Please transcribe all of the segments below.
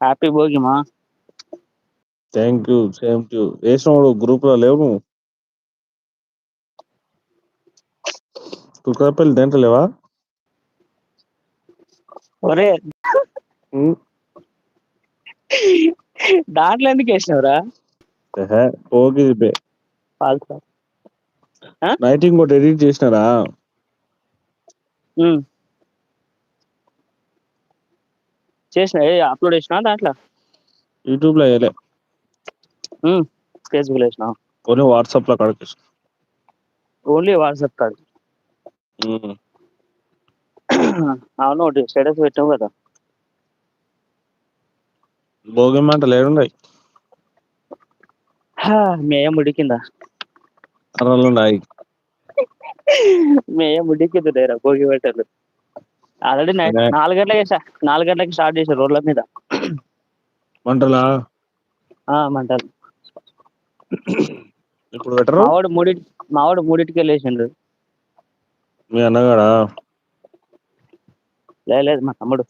Happy Bhogi మా thank you. Same to you. ఏసినోడు గ్రూప్‌లో లేవు నువ్వు? కుక్కరపల్లి దేంట్లో లేవా? హ్మ్. దాంట్లో ఎందుకేసినవురా? ఎహే! భోగిది బే. ఫాల్తుగా. ఆ? నైట్ ఇంకోటి ఎడిట్ చేసినారా? చేసినా అప్‌లోడ్ చేసినావా దాంట్లో? యూట్యూబ్‌లో ఎయలే. హ్మ్. ఫేస్‌బుక్‌లో ఏసినావా? ఓన్లీ వాట్సాప్‌లో కడకేసిన. Only WhatsApp. హ్మ్. అవును ఒకటి స్టేటస్ పెట్టావు కదా! భోగి మంటలు ఏడున్నాయి? మీ అయ్య ముడి కింద. అరలున్నాయి. మీ అయ్య ముడి కింద లేరా భోగి మంటలు. ఆల్రెడీ. 4 గంటలకే 4 గంటలకి స్టార్ట్ చేసారు రోడ్ల మీద. మంటలా? ఆ! మంటలు. ఇప్పుడు పెట్టరు? మావోడు మూడిట్ మావోడు మూడిటికే లేచిండు. మీ అన్నగాడా? లేదు మా తమ్ముడు.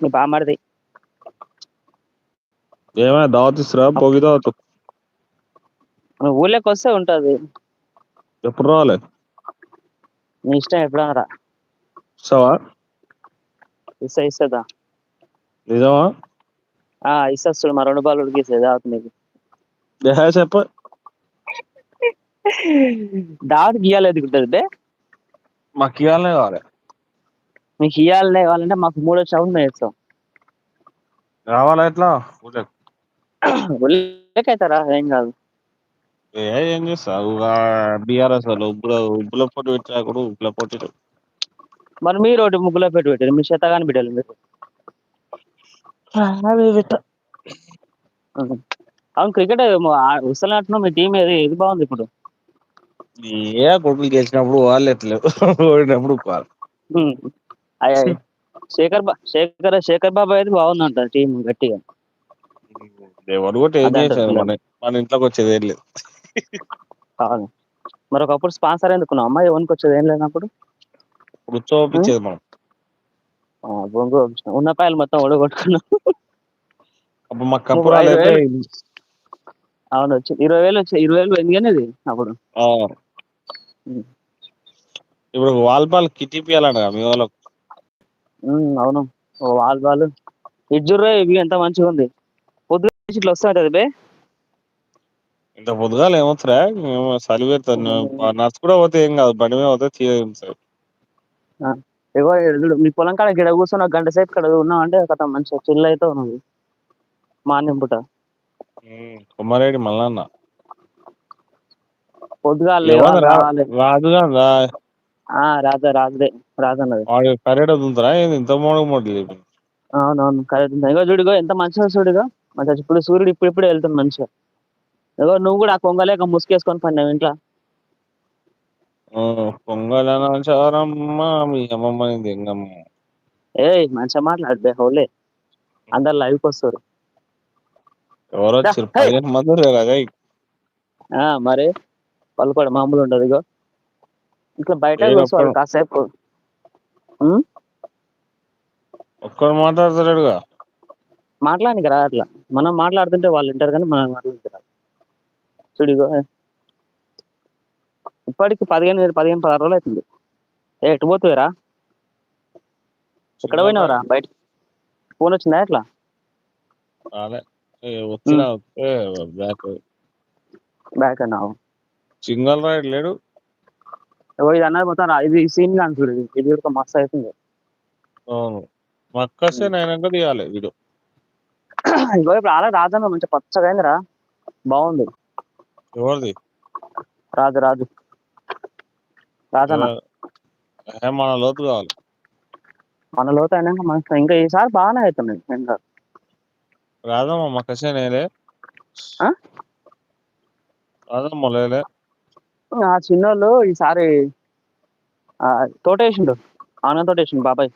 మీ బామర్ది. ఏమైనా దావత్ ఇస్తుర్రా? భోగి దావతు? నువ్వు ఊర్లోకొస్తే ఉంటది. ఎప్పుడు రావాలి? నీ ఇష్టం ఎప్పుడైనా రా. ఇస్తావా? ఇస్తా ఇస్తా దా. నిజమా? ఆ! ఇస్తా చూడు మా 2 బాలు ఉడికిస్తా దావత్ నీకు. చెప్పు. దావత్‌కి ఇయ్యాల ఎందుకుంటది బే? మాకు ఇయ్యాలనే కావాలి. మీకు ఇయ్యాలనే కావాలంటే మాకు మూడొచ్చినప్పుడు మేము ఇస్తాం. రావాలా ఎట్లా? రా ఏం కాదు. ఏ ఏం చేస్తావు? ఆ బీఆర్ఎస్ వాళ్ళు ఉబ్బుల ఉబ్బుల పోటీ పెట్టాకుడు ఉబ్బుల పోటీలు. మరి మీరు ఒకటి ముగ్గులో పెట్టి పెట్టారు. మీ చేతగాని బిడ్డలు మీరు. అవును క్రికెట్ వస్తలేనంటున్నావు మీ టీమ్ ఏది ఏది బాగుంది ఇప్పుడు? ఏ కొడుకులు గెలిచినప్పుడు పోవాలి లేకపోతే ఓడినప్పుడు! శేఖర్ బా శేఖర్ శేఖర్ బాబాయ్ అయితే బాగుందంట టీమ్ గట్టిగా. ఎవరు కొట్టి ఏం అంటారు చేశారు మన ఇంట్లోకి వచ్చేది ఏం లేదు. అవును. మరి ఒకప్పుడు స్పాన్సర్ ఎందుకున్నావమ్మా ఎవనికి వచ్చేది ఏం లేనప్పుడు? మనం. ఆ! బొంగు ఉన్న పాయలు మొత్తం. అప్పుడు మా. 5,000 అవును వచ్చి 20,000 వచ్చాయి. 20,000 పోయింది గానీ అది అప్పుడు. ఇప్పుడు వాల్ బాల్ కిట్ ఇప్పియాలంటగా మీ వాళ్ళకు. హ్మ్. అవును. ఓ వాల్ బాల్ ఇవి ఎంత మంచిగుంది. పొద్దున్న ఇట్లా వస్తా ఉంటది బే. ఇంత పొద్దుగాల ఏమొచ్చురా? పెడుతుంది. హ్మ్. నడుచుకుంటా పోతే ఏం కాదు. బండి మీద పోతే తీయ. ఆ! ఇగో మీ పొలం కాడ గిడ కూర్చొని ఒక గంట సేపు ఇక్కడ ఉన్నావంటే ఖతం మంచిగా చిల్ అయితావు నువ్వు. మార్నింగ్ పూట. హ్మ్. కొమరేడి మల్లన్న. రాజు గానిదా? ఆ! రాజా రాజుదే. రాజన్నది. వాడు దున్నుతారా ఏంది? ఇంత మోడల్ మోడల్. అవునవును. కరెక్ట్. ఇగో చూడు ఇగో ఎంత మంచిగా చూడు ఇగో. మంచిగా ఇప్పుడు సూర్యుడు ఇప్పుడిప్పుడే వెళ్తుండు మంచిగా. ఇగో నువ్వు కూడా ఆ కొంగలేక ముసుగేసుకొని పడినావు ఇంట్ల. పొంగలనాచారమ్మ మీ అమ్మమ్మని దెంగమ్మ. ఏయ్! మంచిగా మాట్లాడు బే హోలే. అందరు లైవ్‌కొస్తారు. దా ఎవరొచ్చిర్రు? హేయ్! 15 మంది ఉర్రు అరేయ్! ఆ! మరి పలుకుబడి మామూలుగా ఉండదు ఇగో. ఇట్లా బయట కూర్చోవాలి కాసేపు. ఒక్కడు మాట్లాడతలేడుగా. మాట్లాడనీకి రాదు అట్లా. మనం మాట్లాడుతుంటే వాళ్ళు వింటారు కానీ మనం మాట్లాడితే రాదు. చూడు ఇగో ఇప్పటికి 15, 15, 16 రోజులు అవుతుంది. ఏ ఎటు పోతివిరా? ఎక్కడ పోయినావురా? బయట ఫోన్ వచ్చిందా ఎట్లా? బ్యాక్ బ్యాక్ అన్నావు. సింగల్ రైడ్ లేడు. ఇది అన్నది మొత్తం రా ఇది సీన్ గాని చూడు ఇది. కూడా మస్తు అవుతుంది. అవును. మక్కసే. అయినాక తీయాలి వీడియో. ఇగో ఇప్పుడు ఆల్రెడీ రాజన్న మంచిగా పచ్చగా అయిందిరా. బాగుంది. ఎవరిది? రాజు రాజు. రాజన్న. మన లోతు కావాలి. మన లోతు అయినాక మంచిగా ఇంకా ఈసారి బాగానే అవుతున్నాయి ఇంకా. రాదమ్మ మక్కసే నేలే. ఆ? రాదమ్మ లేలే. ఆ చిన్నోళ్ళు ఈసారి ఆ, తోటేసిండు. ఆనంద్ తోటేసిండు బాబాయ్.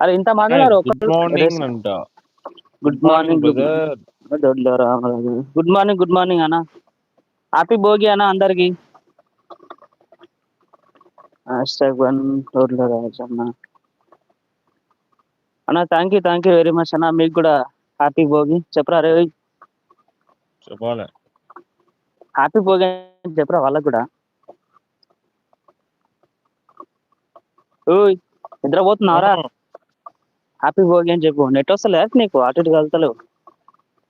అరే ఇంత మంది ఉన్నారు good morning. Good morning good morning అన్న హ్యాపీ భోగి అన్న అందరికి. అన్న thank you thank you very much అన్న మీకు కూడా హ్యాపీ భోగి చెప్పరా రే? చెప్పాలి. హ్యాపీ భోగి అని చెప్పరా వాళ్ళకు కూడా? నిద్రపోతున్నారా హ్యాపీ భోగి అని చెప్పు. నెట్ వస్తలే నీకు? అటు ఇటు కలుతలేవు.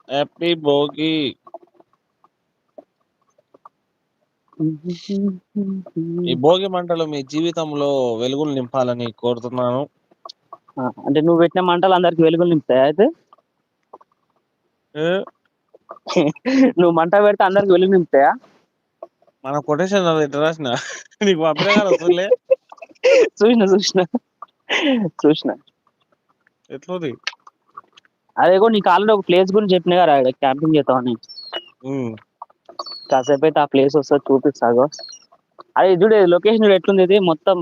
హ్యాపీ భోగి ఈ భోగి మంటలు మీ జీవితంలో వెలుగులు నింపాలని కోరుతున్నాను. అంటే నువ్వు పెట్టిన మంటలు అందరికి వెలుగులు నింపుతాయి అయితే? నువ్వు మంట పెడితే అందరికి వెలుగు నింపుతాయా? మన కొటేషన్ ఎట్లా రాసిన? నీకు వస్తుందిలే చూసిన చూసిన. చూసిన. ఎట్లుంది? అదేగో నీకు ఆల్రెడీ ఒక ప్లేస్ గురించి చెప్పిన కదా క్యాంపింగ్ చేద్దామని కాసేపు అయితే ఆ ప్లేస్ వస్తుంది చూపిస్తాగో అదే చూడు లొకేషన్ చూడు ఎట్లుంది ఇది? మొత్తం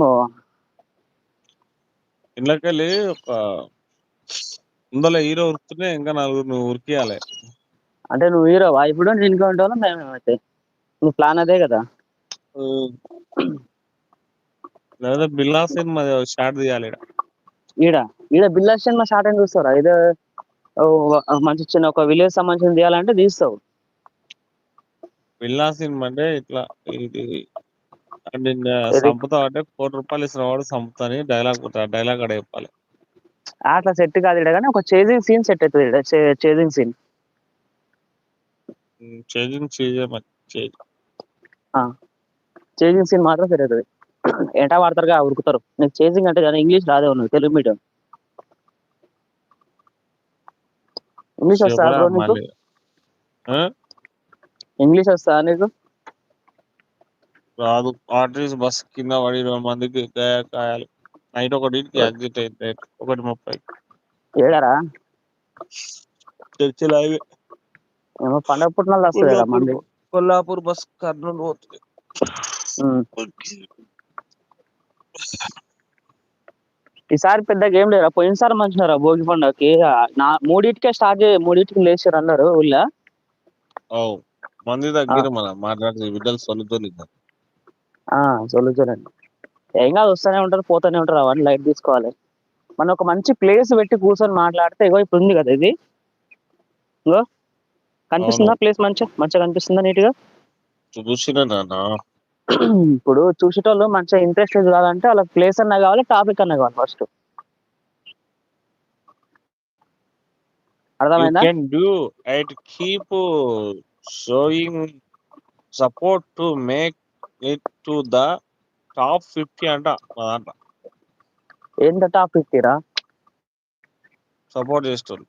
ఇంట్లోకెళ్ళి ఒక ఇందులో హీరో ఉరుకుతూనే ఇంకా నలుగురు నువ్వు ఉరికియాలి. అంటే నువ్వు హీరోవా ఇప్పుడు నేను ఇంకా ఉంటావు? మేమేమైతే నీ ప్లాన్ అదే కదా. లేదా బిల్లా సినిమా షార్ట్ తీయాలి ఈడ. ఈడ ఈడ బిల్లా సినిమా షార్ట్ అని చూస్తారా ఇదే ఓ, మంచి చిన్న ఒక విలేజ్ సంబంధించిన తీయాలంటే తీస్తావు. బిల్లా సినిమా అంటే ఇట్లా ఇది ఇది- సంపుతావు అంటే కోటి రూపాయలు ఇస్తున్న వాడు సంపుతాని డైలాగ్ డైలాగ్ అక్కడ చెప్పాలి. అట్లా సెట్ కాదు ఈడ కానీ ఒక చేజింగ్ సీన్ సెట్ అవుతుంది ఈడ చేజింగ్ సీన్ చేంజింగ్ చేయి. చేజింగ్ సీన్ మాత్రం సెట్ అవుతుంది ఎంటా వాడతారుగా? ఉరుకుతారు. నీకు చేజింగ్ అంటే కానీ ఇంగ్లీష్ రాదే నువ్వు తెలుగు మీడియం. ఇంగ్లీష్ వస్తా బ్రో నీకు? ఇంగ్లీష్ వస్తా నీకు? రాదు. ఆర్టీసీ బస్ కింద పడి ఇరవై మందికి గాయాలు నైట్ ఒకటికి ఎగ్జిట్ అయింది ఒకటి ముప్పై. ఏడారా? చర్చి హైవే ఏమో పండగ పుట్టినది వస్తుంది కొల్లాపూర్ బస్ కర్నూలు పోతుంది. ఈసారి పెద్దగా ఏం లేరా పోయినసారి మంచినారా భోగి పండుగకి? నా మూడింటికే స్టార్ట్ చేయ మూడింటికి లేచారు అన్నారు ఊళ్ళో. మంది దగ్గర మన మాట్లాడితే బిడ్డలు ఏం కాదు వస్తూనే ఉంటారు పోతూనే ఉంటారు అవన్నీ లైట్ తీసుకోవాలి. మనం ఒక మంచి ప్లేస్ పెట్టి కూర్చొని మాట్లాడితే ఇగో ఇప్పుడు ఉంది కదా ఇది. ఇగో కనిపిస్తుందా ప్లేస్ మంచిగా? మంచిగా కనిపిస్తుందా నీట్గా చూసిన ఇప్పుడు చూసేటోళ్ళు మంచిగా ఇంట్రెస్టెడ్ కాదంటే వాళ్ళకి ప్లేస్ అన్నా కావాలి టాపిక్ అన్నా కావాలి ఫస్ట్ అర్థమైందా? Can do it keep showing support to make it to the top fifty అంట ఏంట టాపిక్ తీరా సపోర్ట్ చేస్తారు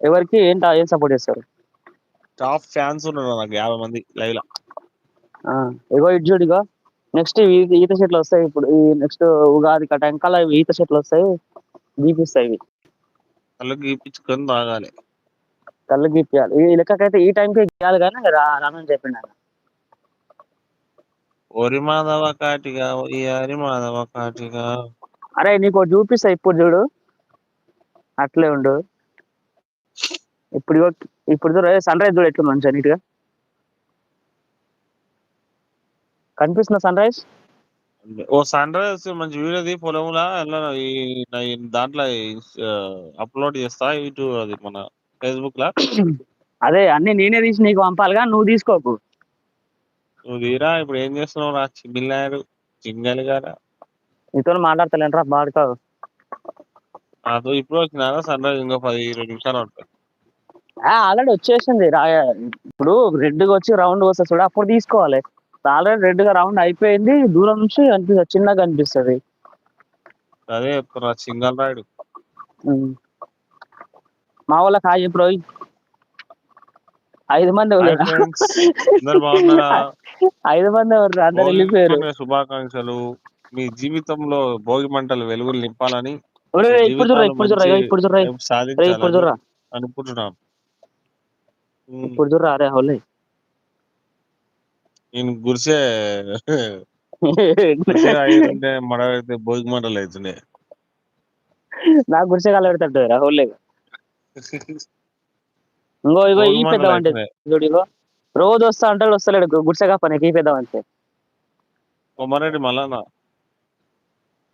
ఎవరికి? ఏంట? ఏం సపోర్ట్ చేస్తారు? టాప్ ఫ్యాన్స్ ఉన్నారు నాకు యాభై మంది లైవ్లో ఇగో ఇటు చూడు ఇగో. నెక్స్ట్ ఈత చెట్లు వస్తాయి ఇప్పుడు. ఈ నెక్స్ట్ ఉగాది కటంకాల ఈత చెట్లు వస్తాయి. గీపిస్తాయి ఇవి. కళ్ళకి గీపించుకొని తాగాలి. కళ్ళు గీపియాలి. ఈ లెక్కకైతే ఈ టైంకి గీయాలి కానీ రా రానని చెప్పిండు ఆయన. ఒరి మాధవ కాటిగా ఈ హరి మాధవ కాటిగా. అరే నీకు చూపిస్తా ఇప్పుడు చూడు. అట్లే ఉండు. ఇప్పుడు ఇప్పుడు చూడు సన్ రైజ్ చూడు ఎట్లా మంచిగా నీట్గా కనిపిస్తుందా సన్ రైజ్? ఓ సన్ రైజ్ మంచి వీడియో తీ పొలంలా ఈ దాంట్లో అప్లోడ్ చేస్తా ఇటు అది మన ఫేస్బుక్ లా అదే అన్ని నేనే తీసి నీకు పంపాలిగా నువ్వు తీసుకోకు. నువ్వు తీరా ఇప్పుడు ఏం చేస్తున్నావు రా చిమ్మిల్లారు చింగలి గారా నీతో మాట్లాడతలేంట్రా బాడుకావు నాతో ఇప్పుడు వచ్చినారా సన్ రైజ్ ఇంకో పది ఇరవై నిమిషాలు ఉంటుంది. ఆల్రెడీ వచ్చేసింది రా ఇప్పుడు రెడ్గా వచ్చి రౌండ్ వస్తుంది చూడు అప్పుడు తీసుకోవాలి. ఆల్రెడీ రెడ్గా రౌండ్ అయిపోయింది. దూరం నుంచి కనిపిస్తుంది చిన్నగా కనిపిస్తుంది అదే చెప్తున్నా సింగల్ ఉమ్. మా వాళ్ళకి హాయ్ చెప్పు ఐదు మంది ఐదు మంది ఎవరు అందరు వెళ్ళిపోయారు. శుభాకాంక్షలు. మీ జీవితంలో భోగి మంటలు వెలుగులు నింపాలని ఇప్పుడు చూడరా ఇప్పుడు చూడరా ఇప్పుడు చూడరా ఇప్పుడు చూడరా అనుకుంటున్నాం. ఉమ్, ఇప్పుడు చూడరా అరే హోలే. నేను గురిసే అయ్యింటే మడవైతే భోగి మంటలు అవుతున్నాయి. నాకు గురిసే కాలు పెడతాడు రా హోలే ఇంకో ఇగో ఈ పెద్ద ఇగో రోజు వస్తా అంటాడు వస్తలేడు గుడిసెగా పనికి ఈ పెద్ద వంటి కొమ్మారెడ్డి మళ్ళా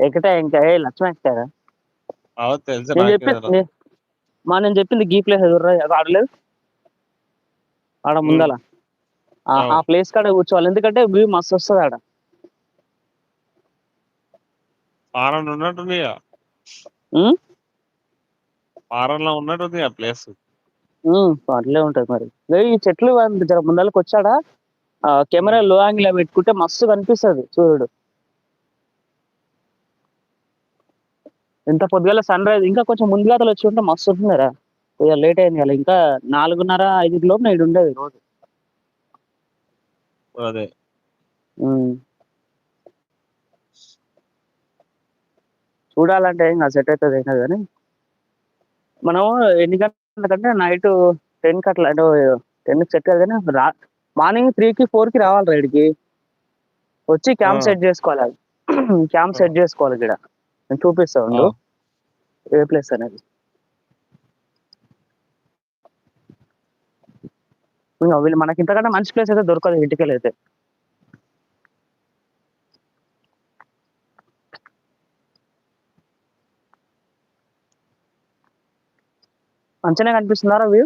ఎక్కటే ఇంకా ఏ లక్ష్మణ ఎక్కారా నాకే మా నేను చెప్పింది గీ ప్లేస్ ఎదుర్రా ఆడలేదు ఆడ ముందల. ఆ-. ప్లేస్ కాడ కూర్చోవాలి. ఎందుకంటే వ్యూ మస్తు వస్తుంది ఆడ. ఫారెన్ ఉన్నట్టుంది ఇక. ఉమ్? ఫారెన్లో ఉన్నట్టుంది ఆ ప్లేస్ అట్లే ఉంటది మరి. ఈ చెట్లు జర ముందరకు వచ్చాడా? ఆ కెమెరా లో యాంగిల్ పెట్టుకుంటే మస్తు కనిపిస్తుంది సూర్యుడు ఇంత పొద్దుగాల సన్ రైజ్ ఇంకా కొంచెం ముందుగా వచ్చి ఉంటే మస్తు ఉంటుందిరా. ఇక లేట్ అయింది కదా ఇంకా నాలుగున్నర ఐదు లోపు నేడు ఉండేది రోజు. అదే. చూడాలంటే ఏం సెట్ అవుతుంది ఏం కాదు కానీ. మనం ఎన్ని గంటలకంటే నైట్ టెన్కి అట్లా టెన్కి సెట్ కాదు కానీ రా మార్నింగ్ త్రీ కి ఫోర్కి రావాలి రైడ్కి వచ్చి క్యాంప్. సెట్ చేసుకోవాలి క్యాంప్ సెట్ చేసుకోవాలి ఇక్కడ. నేను చూపిస్తా ఉండు. ఏ ప్లేస్ అనేది. ఇంకా వీళ్ళు మనకి ఇంతకంటే మంచి ప్లేస్ అయితే దొరకదు ఇంటికి అయితే మంచిగానే కనిపిస్తున్నారా వ్యూ?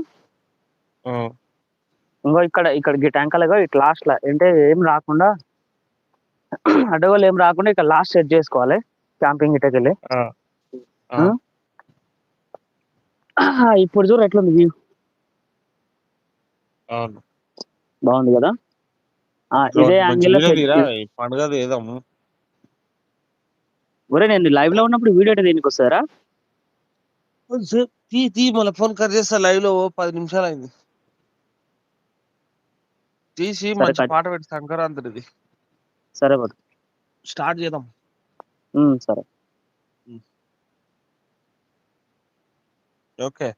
ఇంకో ఇక్కడ ఇక్కడ ఈ ట్యాంకర్లో ఇట్లా లాస్ట్ లా అంటే ఏం రాకుండా అడ్డగోలు ఏం రాకుండా ఇక్కడ లాస్ట్ సెట్ చేసుకోవాలి క్యాంపింగ్ ఇటకి వెళ్ళి ఆ, ఆ. ఇప్పుడు చూడు ఎట్లుంది వ్యూ అవును. బాగుంది కదా? ఆ, ఇదే యాంగిల్ పండుగ ఏదాము ఒరే నేను లైవ్లో ఉన్నప్పుడు వీడియో అంటే దీనికి వస్తారా తీ తీ మళ్ళీ ఫోన్ కట్ చేస్తా లైవ్లో పది నిమిషాలు అయింది. తీసి మంచి. పాట పెట్టి సంక్రాంతిది. సరే బట్ స్టార్ట్ చేద్దాం. సరే. ఓకే.